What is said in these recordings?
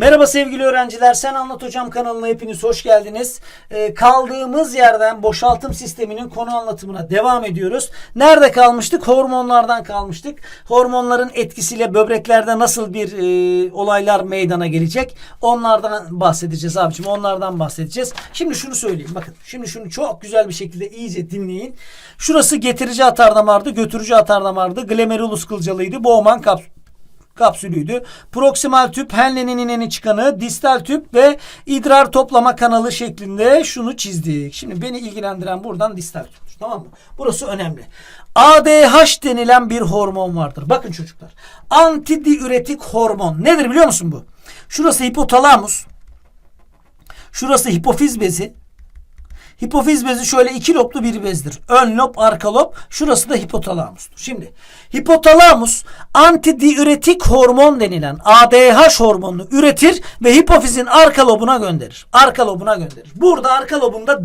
Merhaba sevgili öğrenciler. Sen Anlat Hocam kanalına hepiniz hoş geldiniz. Ee, kaldığımız yerden boşaltım sisteminin konu anlatımına devam ediyoruz. Nerede kalmıştık? Hormonlardan kalmıştık. Hormonların etkisiyle böbreklerde nasıl bir e, olaylar meydana gelecek? Onlardan bahsedeceğiz abicim. Onlardan bahsedeceğiz. Şimdi şunu söyleyeyim. Bakın şimdi şunu çok güzel bir şekilde iyice dinleyin. Şurası getirici atar damardı, götürücü atar damardı. Glomerulus kılcalıydı. Bowman kapsül kapsülüydü. Proksimal tüp, Henle'nin ineni çıkanı, distal tüp ve idrar toplama kanalı şeklinde şunu çizdik. Şimdi beni ilgilendiren buradan distal tüp. Tamam mı? Burası önemli. ADH denilen bir hormon vardır. Bakın çocuklar. Antidiüretik hormon. Nedir biliyor musun bu? Şurası hipotalamus. Şurası hipofiz bezi. Hipofiz bezi şöyle iki loblu bir bezdir. Ön lob, arka lob. Şurası da hipotalamustur. Şimdi hipotalamus antidiüretik hormon denilen ADH hormonunu üretir ve hipofizin arka lobuna gönderir. Arka lobuna gönderir. Burada arka lobunda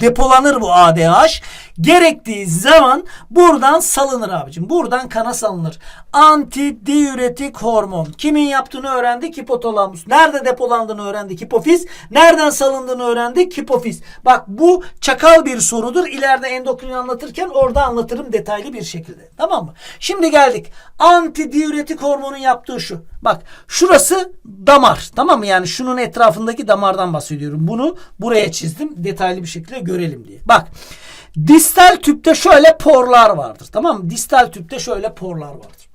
depolanır bu ADH. Gerektiği zaman buradan salınır abicim. Buradan kana salınır. Antidiüretik hormon. Kimin yaptığını öğrendik? Hipotalamus. Nerede depolandığını öğrendik? Hipofiz. Nereden salındığını öğrendik? Hipofiz. Bak bu çakal bir sorudur. İleride endokrini anlatırken orada anlatırım detaylı bir şekilde. Tamam mı? Şimdi geldik. Antidiüretik hormonun yaptığı şu. Bak şurası damar. Tamam mı? Yani şunun etrafındaki damardan bahsediyorum. Bunu buraya çizdim. Detaylı bir şekilde görelim diye. Bak. Distal tüpte şöyle porlar vardır. Tamam mı? Distal tüpte şöyle porlar vardır.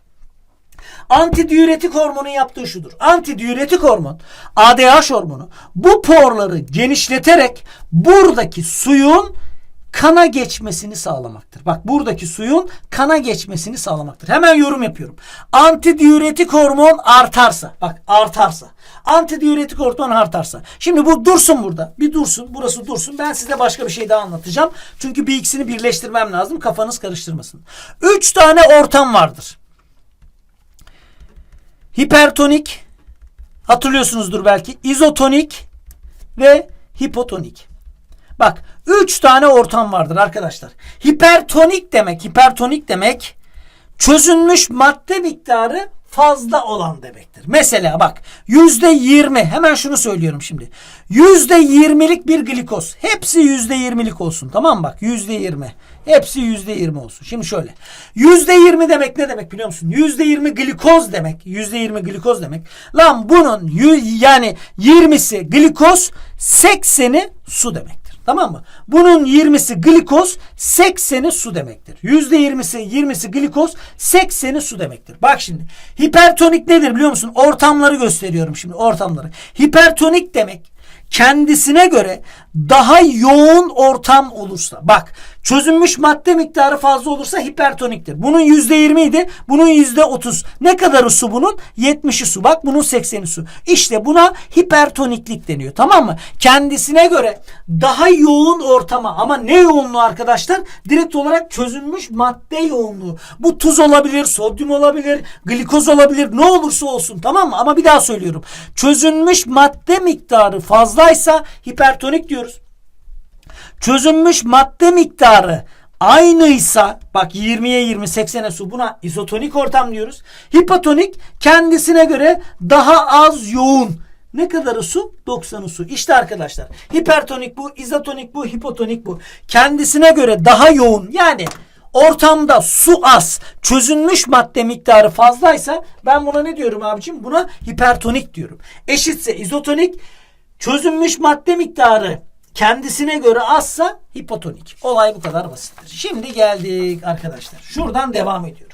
Antidiüretik hormonun yaptığı şudur. Antidiüretik hormon, ADH hormonu bu porları genişleterek buradaki suyun kana geçmesini sağlamaktır. Bak buradaki suyun kana geçmesini sağlamaktır. Hemen yorum yapıyorum. Antidiüretik hormon artarsa, bak artarsa. Antidiüretik hormon artarsa. Şimdi bu dursun burada. Bir dursun. Burası dursun. Ben size başka bir şey daha anlatacağım. Çünkü bir ikisini birleştirmem lazım. Kafanız karıştırmasın. Üç tane ortam vardır. Hipertonik, hatırlıyorsunuzdur belki, izotonik ve hipotonik. Bak, üç tane ortam vardır arkadaşlar. Hipertonik demek, hipertonik demek çözünmüş madde miktarı fazla olan demektir. Mesela bak yüzde yirmi hemen şunu söylüyorum şimdi. Yüzde yirmilik bir glikoz. Hepsi yüzde yirmilik olsun. Tamam mı? Bak yüzde yirmi. Hepsi yüzde yirmi olsun. Şimdi şöyle. Yüzde yirmi demek ne demek biliyor musun? Yüzde yirmi glikoz demek. Yüzde yirmi glikoz demek. Lan bunun yani yirmisi glikoz, sekseni su demek. Tamam mı? Bunun 20'si glikoz, 80'i su demektir. %20'si 20'si glikoz, 80'i su demektir. Bak şimdi. Hipertonik nedir biliyor musun? Ortamları gösteriyorum şimdi ortamları. Hipertonik demek kendisine göre daha yoğun ortam olursa bak çözünmüş madde miktarı fazla olursa hipertoniktir. Bunun %20 idi. Bunun %30. Ne kadarı su bunun? 70'i su. Bak bunun 80'i su. İşte buna hipertoniklik deniyor. Tamam mı? Kendisine göre daha yoğun ortama ama ne yoğunluğu arkadaşlar? Direkt olarak çözünmüş madde yoğunluğu. Bu tuz olabilir, sodyum olabilir, glikoz olabilir. Ne olursa olsun tamam mı? Ama bir daha söylüyorum. Çözünmüş madde miktarı fazlaysa hipertonik diyoruz çözünmüş madde miktarı aynıysa bak 20'ye 20 80'e su buna izotonik ortam diyoruz. Hipotonik kendisine göre daha az yoğun. Ne kadarı su? 90'ı su. İşte arkadaşlar hipertonik bu, izotonik bu, hipotonik bu. Kendisine göre daha yoğun yani ortamda su az, çözünmüş madde miktarı fazlaysa ben buna ne diyorum abicim? Buna hipertonik diyorum. Eşitse izotonik, çözünmüş madde miktarı kendisine göre azsa hipotonik. Olay bu kadar basittir. Şimdi geldik arkadaşlar. Şuradan devam ediyorum.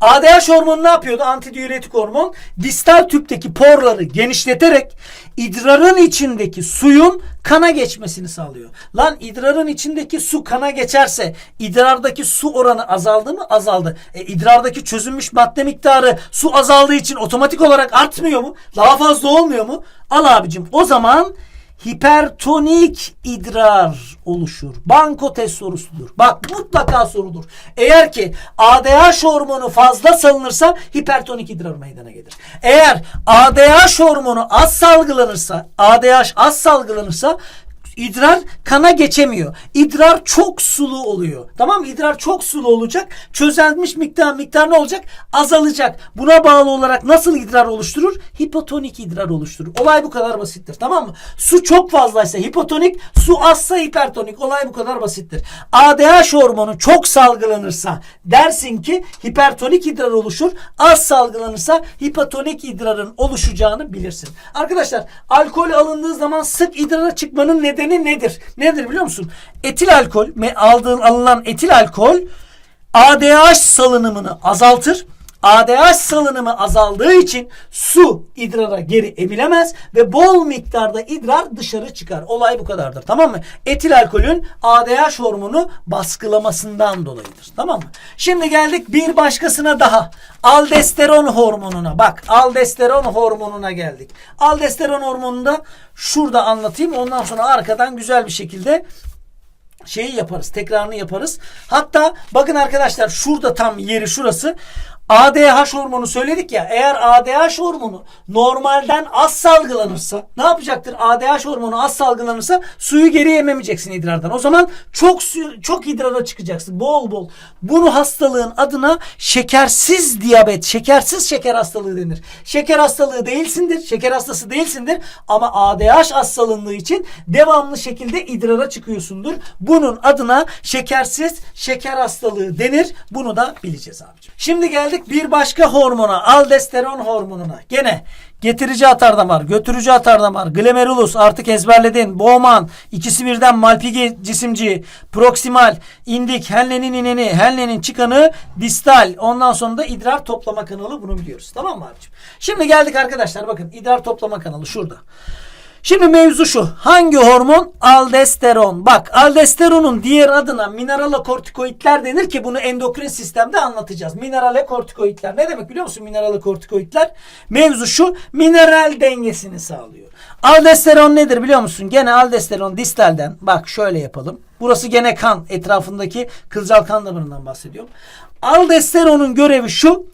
ADH hormonu ne yapıyordu? Antidiüretik hormon distal tüpteki porları genişleterek idrarın içindeki suyun kana geçmesini sağlıyor. Lan idrarın içindeki su kana geçerse idrardaki su oranı azaldı mı? Azaldı. E, idrardaki çözünmüş madde miktarı su azaldığı için otomatik olarak artmıyor mu? Daha fazla olmuyor mu? Al abicim o zaman hipertonik idrar oluşur. Banko test sorusudur. Bak mutlaka sorudur. Eğer ki ADH hormonu fazla salınırsa hipertonik idrar meydana gelir. Eğer ADH hormonu az salgılanırsa, ADH az salgılanırsa idrar kana geçemiyor. İdrar çok sulu oluyor. Tamam mı? İdrar çok sulu olacak. Çözelmiş miktar miktar ne olacak? Azalacak. Buna bağlı olarak nasıl idrar oluşturur? Hipotonik idrar oluşturur. Olay bu kadar basittir. Tamam mı? Su çok fazlaysa hipotonik, su azsa hipertonik. Olay bu kadar basittir. ADH hormonu çok salgılanırsa dersin ki hipertonik idrar oluşur. Az salgılanırsa hipotonik idrarın oluşacağını bilirsin. Arkadaşlar alkol alındığı zaman sık idrara çıkmanın nedeni nedir? Nedir biliyor musun? Etil alkol, aldığın alınan etil alkol ADH salınımını azaltır. ADH salınımı azaldığı için su idrara geri emilemez ve bol miktarda idrar dışarı çıkar. Olay bu kadardır. Tamam mı? Etil alkolün ADH hormonu baskılamasından dolayıdır. Tamam mı? Şimdi geldik bir başkasına daha. Aldosteron hormonuna. Bak aldosteron hormonuna geldik. Aldosteron hormonunu da şurada anlatayım. Ondan sonra arkadan güzel bir şekilde şeyi yaparız. Tekrarını yaparız. Hatta bakın arkadaşlar şurada tam yeri şurası. ADH hormonu söyledik ya eğer ADH hormonu normalden az salgılanırsa ne yapacaktır? ADH hormonu az salgılanırsa suyu geri ememeyeceksin idrardan. O zaman çok su, çok idrara çıkacaksın bol bol. Bunu hastalığın adına şekersiz diyabet, şekersiz şeker hastalığı denir. Şeker hastalığı değilsindir, şeker hastası değilsindir ama ADH az salındığı için devamlı şekilde idrara çıkıyorsundur. Bunun adına şekersiz şeker hastalığı denir. Bunu da bileceğiz abicim. Şimdi geldik bir başka hormona, aldosteron hormonuna. Gene getirici atardamar, götürücü atardamar, glomerulus artık ezberledin. Bowman, ikisi birden malpighi cisimci, proksimal, indik, Henle'nin ineni, Henle'nin çıkanı, distal. Ondan sonra da idrar toplama kanalı bunu biliyoruz. Tamam mı abicim? Şimdi geldik arkadaşlar bakın idrar toplama kanalı şurada. Şimdi mevzu şu. Hangi hormon? Aldosteron. Bak aldosteronun diğer adına mineralokortikoidler denir ki bunu endokrin sistemde anlatacağız. Mineralokortikoidler ne demek biliyor musun mineralokortikoidler? Mevzu şu. Mineral dengesini sağlıyor. Aldosteron nedir biliyor musun? Gene aldosteron distalden. Bak şöyle yapalım. Burası gene kan. Etrafındaki kılcal kan damarından bahsediyorum. Aldosteronun görevi şu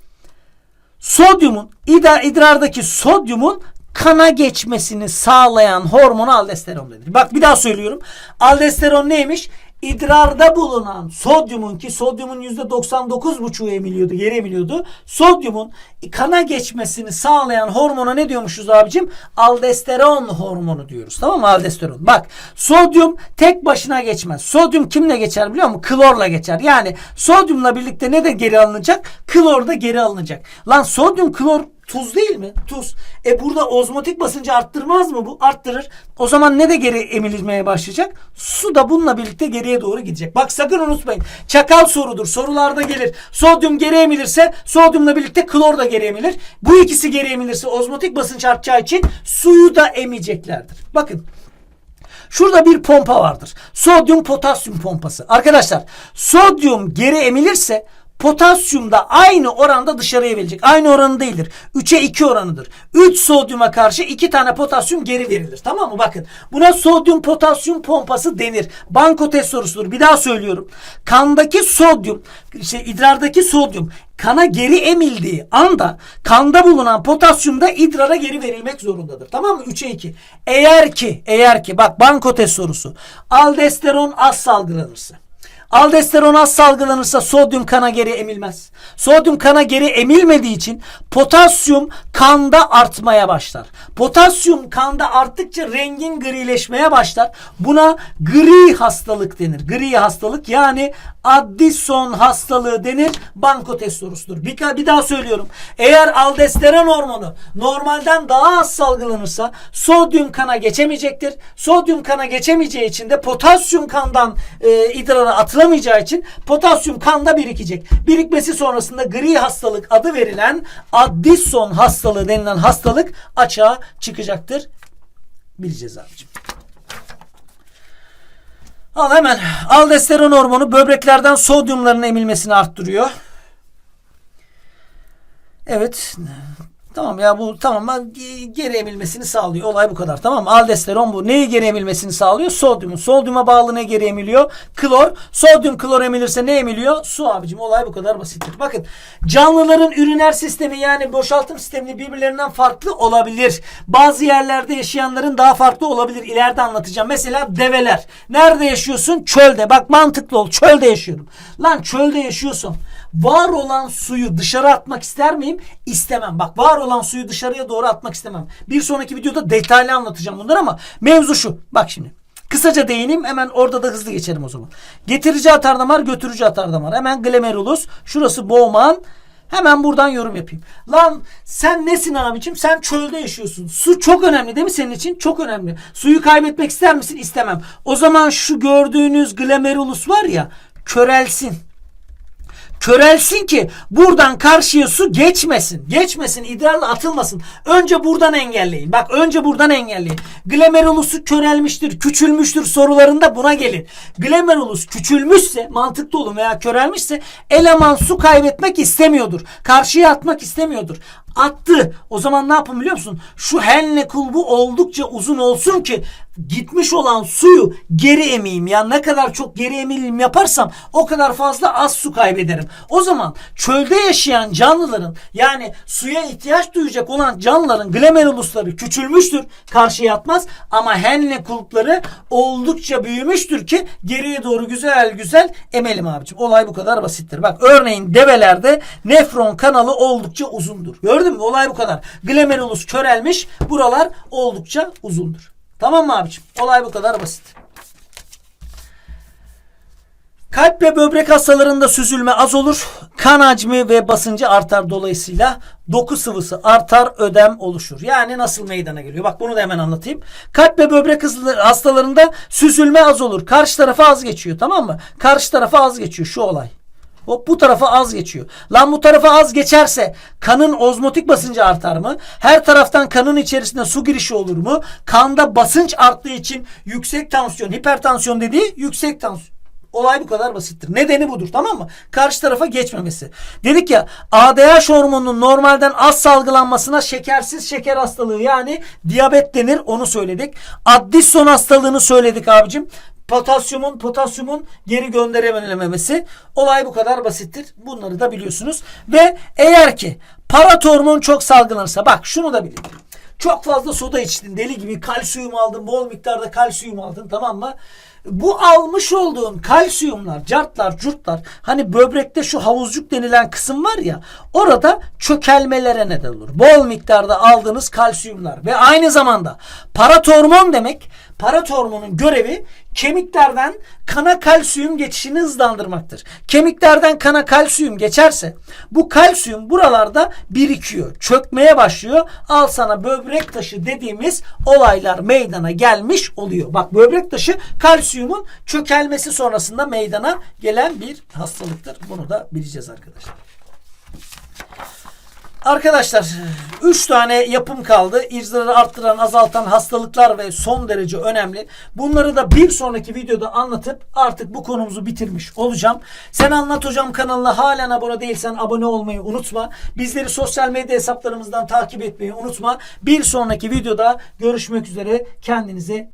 sodyumun ida, idrardaki sodyumun kana geçmesini sağlayan hormon aldosteron denir. Bak bir daha söylüyorum. Aldosteron neymiş? İdrarda bulunan sodyumun ki sodyumun %99,5'u emiliyordu, geri emiliyordu. Sodyumun kana geçmesini sağlayan hormona ne diyormuşuz abicim? Aldosteron hormonu diyoruz. Tamam mı? Aldosteron. Bak sodyum tek başına geçmez. Sodyum kimle geçer biliyor musun? Klorla geçer. Yani sodyumla birlikte ne de geri alınacak? Klor da geri alınacak. Lan sodyum klor Tuz değil mi? Tuz. E burada ozmotik basıncı arttırmaz mı bu? Arttırır. O zaman ne de geri emilmeye başlayacak? Su da bununla birlikte geriye doğru gidecek. Bak sakın unutmayın. Çakal sorudur. Sorularda gelir. Sodyum geri emilirse sodyumla birlikte klor da geri emilir. Bu ikisi geri emilirse ozmotik basınç artacağı için suyu da emeceklerdir. Bakın Şurada bir pompa vardır. Sodyum potasyum pompası. Arkadaşlar sodyum geri emilirse potasyum da aynı oranda dışarıya verilecek. Aynı oranı değildir. 3'e 2 oranıdır. 3 sodyuma karşı 2 tane potasyum geri verilir. Tamam mı? Bakın. Buna sodyum potasyum pompası denir. Banko test sorusudur. Bir daha söylüyorum. Kandaki sodyum, şey idrardaki sodyum kana geri emildiği anda kanda bulunan potasyum da idrara geri verilmek zorundadır. Tamam mı? 3'e 2. Eğer ki, eğer ki bak banko test sorusu. Aldosteron az salgılanırsa Aldosteron az salgılanırsa sodyum kana geri emilmez. Sodyum kana geri emilmediği için potasyum kanda artmaya başlar. Potasyum kanda arttıkça rengin grileşmeye başlar. Buna gri hastalık denir. Gri hastalık yani Addison hastalığı denir. Banko test sorusudur. Bir, bir daha söylüyorum. Eğer aldosteron hormonu normalden daha az salgılanırsa sodyum kana geçemeyecektir. Sodyum kana geçemeyeceği için de potasyum kandan e, idrara atılamayacağı için potasyum kanda birikecek. Birikmesi sonrasında gri hastalık adı verilen Addison hastalığı denilen hastalık açığa çıkacaktır. Bileceğiz abicim. Al hemen. Aldosteron hormonu böbreklerden sodyumların emilmesini arttırıyor. Evet. Tamam ya bu tamam ge- geri emilmesini sağlıyor. Olay bu kadar. Tamam? Aldosteron bu. Neyi geri emilmesini sağlıyor? Sodyumu. Sodyuma bağlı ne geri emiliyor? Klor. Sodyum klor emilirse ne emiliyor? Su abicim. Olay bu kadar basittir. Bakın canlıların üriner sistemi yani boşaltım sistemi birbirlerinden farklı olabilir. Bazı yerlerde yaşayanların daha farklı olabilir. İleride anlatacağım. Mesela develer. Nerede yaşıyorsun? Çölde. Bak mantıklı ol. Çölde yaşıyorum. Lan çölde yaşıyorsun. Var olan suyu dışarı atmak ister miyim? İstemem. Bak var olan suyu dışarıya doğru atmak istemem. Bir sonraki videoda detaylı anlatacağım bunları ama mevzu şu. Bak şimdi. Kısaca değineyim hemen orada da hızlı geçerim o zaman. Getirici atar damar, götürücü atar damar. Hemen glomerulus. Şurası Bowman. Hemen buradan yorum yapayım. Lan sen nesin abicim? Sen çölde yaşıyorsun. Su çok önemli değil mi senin için? Çok önemli. Suyu kaybetmek ister misin? İstemem. O zaman şu gördüğünüz glomerulus var ya körelsin körelsin ki buradan karşıya su geçmesin. Geçmesin, idrarla atılmasın. Önce buradan engelleyin. Bak önce buradan engelleyin. Glomerulusu körelmiştir, küçülmüştür sorularında buna gelin. Glomerulus küçülmüşse, mantıklı olun veya körelmişse eleman su kaybetmek istemiyordur. Karşıya atmak istemiyordur. Attı. O zaman ne yapın biliyor musun? Şu henle kulbu oldukça uzun olsun ki gitmiş olan suyu geri emeyim. Ya ne kadar çok geri emilim yaparsam o kadar fazla az su kaybederim. O zaman çölde yaşayan canlıların yani suya ihtiyaç duyacak olan canlıların glomerulusları küçülmüştür. Karşıya atmaz ama henle kulpları oldukça büyümüştür ki geriye doğru güzel güzel emelim abicim. Olay bu kadar basittir. Bak örneğin develerde nefron kanalı oldukça uzundur. Gördün mü? Olay bu kadar. Glomerulus körelmiş. Buralar oldukça uzundur. Tamam mı abicim? Olay bu kadar basit. Kalp ve böbrek hastalarında süzülme az olur. Kan hacmi ve basıncı artar dolayısıyla doku sıvısı artar, ödem oluşur. Yani nasıl meydana geliyor? Bak bunu da hemen anlatayım. Kalp ve böbrek hastalarında süzülme az olur. Karşı tarafa az geçiyor tamam mı? Karşı tarafa az geçiyor şu olay. Hop bu tarafa az geçiyor. Lan bu tarafa az geçerse kanın ozmotik basıncı artar mı? Her taraftan kanın içerisinde su girişi olur mu? Kanda basınç arttığı için yüksek tansiyon, hipertansiyon dediği yüksek tansiyon. Olay bu kadar basittir. Nedeni budur tamam mı? Karşı tarafa geçmemesi. Dedik ya ADH hormonunun normalden az salgılanmasına şekersiz şeker hastalığı yani diyabet denir onu söyledik. Addison hastalığını söyledik abicim. Potasyumun potasyumun geri gönderememesi. Olay bu kadar basittir. Bunları da biliyorsunuz. Ve eğer ki paratormon çok salgılanırsa bak şunu da bilin. Çok fazla soda içtin. Deli gibi kalsiyum aldın. Bol miktarda kalsiyum aldın. Tamam mı? Bu almış olduğun kalsiyumlar, cartlar, curtlar hani böbrekte şu havuzcuk denilen kısım var ya orada çökelmelere neden olur. Bol miktarda aldığınız kalsiyumlar ve aynı zamanda paratormon demek paratormonun görevi kemiklerden kana kalsiyum geçişini hızlandırmaktır. Kemiklerden kana kalsiyum geçerse bu kalsiyum buralarda birikiyor. Çökmeye başlıyor. Al sana böbrek taşı dediğimiz olaylar meydana gelmiş oluyor. Bak böbrek taşı kalsiyumun çökelmesi sonrasında meydana gelen bir hastalıktır. Bunu da bileceğiz arkadaşlar. Arkadaşlar 3 tane yapım kaldı. İrzarı arttıran, azaltan hastalıklar ve son derece önemli. Bunları da bir sonraki videoda anlatıp artık bu konumuzu bitirmiş olacağım. Sen Anlat Hocam kanalına halen abone değilsen abone olmayı unutma. Bizleri sosyal medya hesaplarımızdan takip etmeyi unutma. Bir sonraki videoda görüşmek üzere. Kendinize